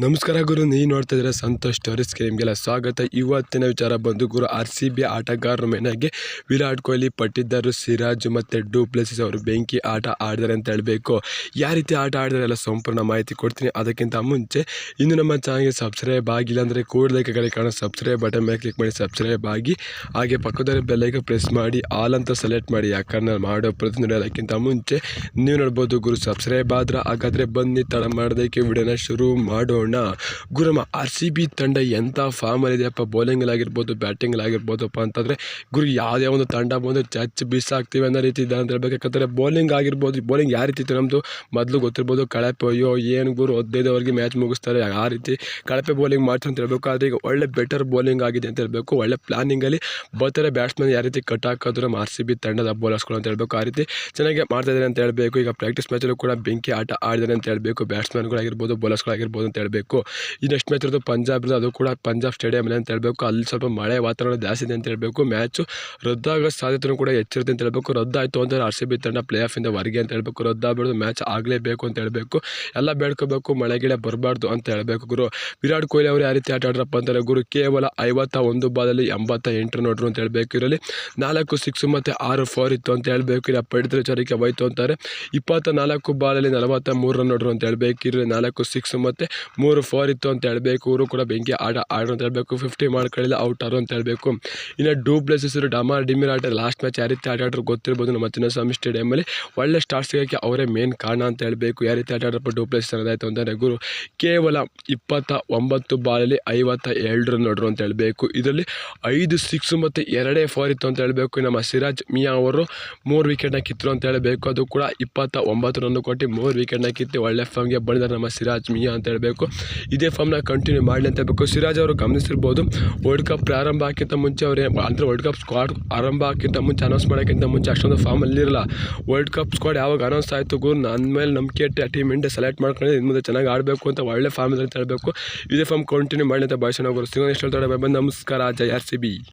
ನಮಸ್ಕಾರ ಗುರು, ನೀವು ನೋಡ್ತಾ ಇದ್ರೆ ಸಂತೋಷ್ ಸ್ಟೋರೀಸ್ಗೆ ನಿಮಗೆಲ್ಲ ಸ್ವಾಗತ. ಇವತ್ತಿನ ವಿಚಾರ ಬಂದು ಗುರು, ಆರ್ ಸಿ ಬಿ ಆಟಗಾರರ ಮೇನಾಗಿ ವಿರಾಟ್ ಕೊಹ್ಲಿ ಪಟ್ಟಿದ್ದರು ಸಿರಾಜ್ ಮತ್ತು ಡೂಪ್ಲೆಸಿಸ್ ಅವರು ಬೆಂಕಿ ಆಟ ಆಡಿದಾರೆ ಅಂತ ಹೇಳಬೇಕು. ಯಾವ ರೀತಿ ಆಟ ಆಡಿದಾರೆ ಎಲ್ಲ ಸಂಪೂರ್ಣ ಮಾಹಿತಿ ಕೊಡ್ತೀನಿ. ಅದಕ್ಕಿಂತ ಮುಂಚೆ ಇನ್ನು ನಮ್ಮ ಚಾನಲ್ಗೆ ಸಬ್ಸ್ಕ್ರೈಬ್ ಆಗಿಲ್ಲ ಅಂದರೆ ಕೂಡಲೇ ಕಡೆ ಕಾಣೋ ಸಬ್ಸ್ಕ್ರೈಬ್ ಬಟನ್ ಮೇಲೆ ಕ್ಲಿಕ್ ಮಾಡಿ ಸಬ್ಸ್ಕ್ರೈಬ್ ಆಗಿ, ಹಾಗೆ ಪಕ್ಕದಲ್ಲಿ ಬೆಲ್ಲೈಗೆ ಪ್ರೆಸ್ ಮಾಡಿ ಆಲ್ ಅಂತ ಸೆಲೆಕ್ಟ್ ಮಾಡಿ, ಯಾಕಂದ್ರೆ ಮಾಡೋ ಪ್ರತಿ ಅದಕ್ಕಿಂತ ಮುಂಚೆ ನೀವು ನೋಡ್ಬೋದು ಗುರು ಸಬ್ಸ್ಕ್ರೈಬ್ ಆದ್ರೆ ಹಾಗಾದರೆ ಬನ್ನಿ, ತಡ ಮಾಡೋದಕ್ಕೆ ವಿಡಿಯೋನ ಶುರು ಮಾಡೋಣ. ಗುರುಮ ಆರ್ ಸಿ ಬಿ ತಂಡ ಎಂಥ ಫಾರ್ಮಲ್ಲಿದೆಯಪ್ಪ ಬೌಲಿಂಗಲ್ಲಾಗಿರ್ಬೋದು ಬ್ಯಾಟಿಂಗಲ್ಲಾಗಿರ್ಬೋದಪ್ಪ ಅಂತಂದರೆ, ಗುರು ಯಾವುದೇ ಒಂದು ತಂಡ ಬಂದು ಚಚ್ ಬಿಸಾಕ್ತೀವಿ ಅನ್ನೋ ರೀತಿ ಇದೆ ಅಂತ ಹೇಳ್ಬೇಕು. ಯಾಕಂದರೆ ಬೌಲಿಂಗ್ ಆಗಿರ್ಬೋದು ಬೌಲಿಂಗ್ ಯಾವ ರೀತಿ ಇತ್ತು ನಮ್ಮದು ಮೊದಲು ಗೊತ್ತಿರ್ಬೋದು, ಕಳಪೆ ಅಯ್ಯೋ, ಏನು ಗುರು ಹದಿನೈದವರೆಗೆ ಮ್ಯಾಚ್ ಮುಗಿಸ್ತಾರೆ, ಆ ರೀತಿ ಕಳಪೆ ಬೌಲಿಂಗ್ ಮಾಡ್ತಾರೆ ಅಂತ ಹೇಳ್ಬೇಕು. ಆದರೆ ಈಗ ಒಳ್ಳೆ ಬೆಟರ್ ಬೌಲಿಂಗ್ ಆಗಿದೆ ಅಂತ ಹೇಳ್ಬೇಕು. ಒಳ್ಳೆ ಪ್ಲಾನಿಂಗಲ್ಲಿ ಬರ್ತಾರೆ ಬ್ಯಾಟ್ಸ್ಮನ್ ಯಾವ ರೀತಿ ಕಟ್ ಹಾಕೋದು ನಮ್ಮ ಆರ್ ಸಿ ಬಿ ತಂಡದ ಬೌಲರ್ಸ್ಗಳು ಅಂತ ಹೇಳ್ಬೇಕು. ಆ ರೀತಿ ಚೆನ್ನಾಗಿ ಮಾಡ್ತಾ ಇದ್ದಾರೆ ಅಂತ ಹೇಳಬೇಕು. ಈಗ ಪ್ರಾಕ್ಟೀಸ್ ಮ್ಯಾಚಲ್ಲೂ ಕೂಡ ಬೆಂಕಿ ಆಟ ಆಡಿದ್ದಾರೆ ಅಂತ ಹೇಳಬೇಕು. ಬ್ಯಾಟ್ಸ್ಮನ್ಗಳಾಗಿರ್ಬೋದು ಬೌಲರ್ಸ್ಗಳಾಗಿರ್ಬೋದು ಅಂತ ಈ ನೆಕ್ಸ್ಟ್ ಮ್ಯಾಚ್ ಇರೋದು ಪಂಜಾಬ್ ಅದು ಕೂಡ ಪಂಜಾಬ್ ಸ್ಟೇಡಿಯಮಲ್ಲಿ ಅಂತ ಹೇಳಬೇಕು. ಅಲ್ಲಿ ಸ್ವಲ್ಪ ಮಳೆ ವಾತಾವರಣ ಜಾಸ್ತಿ ಇದೆ ಅಂತ ಹೇಳಬೇಕು. ಮ್ಯಾಚು ರದ್ದಾಗೋ ಸಾಧ್ಯತೆಯೂ ಕೂಡ ಹೆಚ್ಚಿರುತ್ತೆ ಅಂತ ಹೇಳಬೇಕು. ರದ್ದಾಯಿತು ಅಂದರೆ ಆರ್ ಸಿ ಬಿ ತಂಡ ಪ್ಲೇ ಆಫಿಂದ ಹೊರಗೆ ಅಂತ ಹೇಳಬೇಕು. ರದ್ದಾಗಬಾರ್ದು, ಮ್ಯಾಚ್ ಆಗಲೇಬೇಕು ಅಂತ ಹೇಳಬೇಕು. ಎಲ್ಲ ಬೇಡ್ಕೋಬೇಕು, ಮಳೆ ಗಿಡ ಬರಬಾರ್ದು ಅಂತ ಹೇಳಬೇಕು ಗುರು. ವಿರಾಟ್ ಕೊಹ್ಲಿ ಅವರು ಯಾವ ರೀತಿ ಆಟ ಆಡ್ರಪ್ಪ ಅಂತಾರೆ ಗುರು, ಕೇವಲ ಐವತ್ತ ಒಂದು ಬಾಲಲ್ಲಿ ಎಂಬತ್ತ ಎಂಟು ನೋಡ್ರು ಅಂತ ಹೇಳಬೇಕು ಇರಲಿ ನಾಲ್ಕು ಸಿಕ್ಸ್ ಮತ್ತು ಆರು ಫೋರ್ ಇತ್ತು ಅಂತ ಹೇಳಬೇಕು. ಇಲ್ಲ ಪಡಿತರ ವಿಚಾರಕ್ಕೆ ಹೋಯ್ತು ಅಂತಾರೆ. ಇಪ್ಪತ್ತ ನಾಲ್ಕು ಬಾಲಲ್ಲಿ ನಲವತ್ತ ಮೂರು ರನ್ ನೋಡ್ರು ಅಂತ ಹೇಳಬೇಕು. ಇರಲಿ ನಾಲ್ಕು ಸಿಕ್ಸ್ ಮತ್ತು ಮೂರು ಫೋರ್ ಇತ್ತು ಅಂತ ಹೇಳಬೇಕು. ಇವರು ಕೂಡ ಬೆಂಕಿ ಆಡ ಆಡ್ರು ಅಂತ ಹೇಳಬೇಕು. ಫಿಫ್ಟಿ ಮಾಡ್ಕೊಳ್ಳಿಲ್ಲ ಔಟ್ ಆರು ಅಂತ ಹೇಳಬೇಕು. ಇನ್ನು ಡೂ ಪ್ಲೇಸಸ್ ಡಮಾರ್, ಡಿಮಿರ್ ಆಟ ಲಾಸ್ಟ್ ಮ್ಯಾಚ್ ಯಾವ ರೀತಿ ಆಟ ಆಡೋರು ಗೊತ್ತಿರ್ಬೋದು. ನಮ್ಮ ಚಿನ್ನಸ್ವಾಮಿ ಸ್ಟೇಡಿಯಮಲ್ಲಿ ಒಳ್ಳೆ ಸ್ಟಾರ್ಟ್ ಸಿಗೋಕ್ಕೆ ಅವರೇ ಮೇನ್ ಕಾರಣ ಅಂತ ಹೇಳಬೇಕು. ಯಾವ ರೀತಿ ಆಟ ಆಡ್ರಪ್ಪ ಡೂ ಪ್ಲೇಸ್ ಅನ್ನೋದಾಯ್ತು ಅಂತಂದರೆ ಗುರು, ಕೇವಲ ಇಪ್ಪತ್ತ ಒಂಬತ್ತು ಬಾಲಲ್ಲಿ ಐವತ್ತ ಎರಡು ರನ್ ನೋಡ್ರು ಅಂತ ಹೇಳಬೇಕು. ಇದರಲ್ಲಿ ಐದು ಸಿಕ್ಸ್ ಮತ್ತು ಎರಡೇ ಫೋರ್ ಇತ್ತು ಅಂತ ಹೇಳಬೇಕು. ನಮ್ಮ ಸಿರಾಜ್ ಮಿಯಾ ಅವರು ಮೂರು ವಿಕೆಟ್ನ ಕಿತ್ತರು ಅಂತ ಹೇಳಬೇಕು. ಅದು ಕೂಡ ಇಪ್ಪತ್ತ ಒಂಬತ್ತು ರನ್ ಕೊಟ್ಟು ಮೂರು ವಿಕೆಟ್ನ ಕಿತ್ತು ಒಳ್ಳೆ ಫಾರ್ಮ್ಗೆ ಬಂದಿದ್ದಾರೆ ನಮ್ಮ ಸಿರಾಜ್ ಮಿಯಾ ಅಂತ ಹೇಳಬೇಕು. ಇದೇ ಫಾರ್ಮ್ನ ಕಂಟಿನ್ಯೂ ಮಾಡಲಿ ಅಂತ ಬೇಕು ಸಿರಾಜ್ ಅವರು ಗಮನಿಸಿರ್ಬೋದು ವರ್ಲ್ಡ್ ಕಪ್ ಪ್ರಾರಂಭ ಆಗೋಕ್ಕಿಂತ ಮುಂಚೆ ಅವರೇ, ಅಂದರೆ ವರ್ಲ್ಡ್ ಕಪ್ ಸ್ಕ್ವಾಡ್ ಆರಂಭ ಆಗೋಕ್ಕಿಂತ ಮುಂಚೆ ಅನೌನ್ಸ್ ಮಾಡೋಕ್ಕಿಂತ ಮುಂಚೆ ಅಷ್ಟೊಂದು ಫಾರ್ಮ್ ಅಲ್ಲಿರಲ್ಲ ವರ್ಲ್ಡ್ ಕಪ್ ಸ್ಕ್ವಾಡ್ ಯಾವಾಗ ಅನೌನ್ಸ್ ಆಯಿತು ಗುರು? ನನ್ನ ಮೇಲೆ ನಂಬಿಕೆ ಇಟ್ಟು ಟೀಮ್ ಇಂಡಿಯಾ ಸೆಲೆಕ್ಟ್ ಮಾಡ್ಕೊಂಡು ಇನ್ನು ಮುಂದೆ ಚೆನ್ನಾಗಿ ಆಡಬೇಕು ಅಂತ ಒಳ್ಳೆ ಫಾರ್ಮ್ ಅಂತ ಹೇಳಬೇಕು. ಇದೇ ಫಾರ್ಮ್ ಕಂಟಿನ್ಯೂ ಮಾಡಲಿ ಅಂತ ಭಾಷಣ ಗುರು. ಸಿಗೋಣ ಎಷ್ಟು ಹೇಳ್ತಾರೆ ನಮಸ್ಕಾರ. ಜೈ ಆರ್ ಸಿ ಬಿ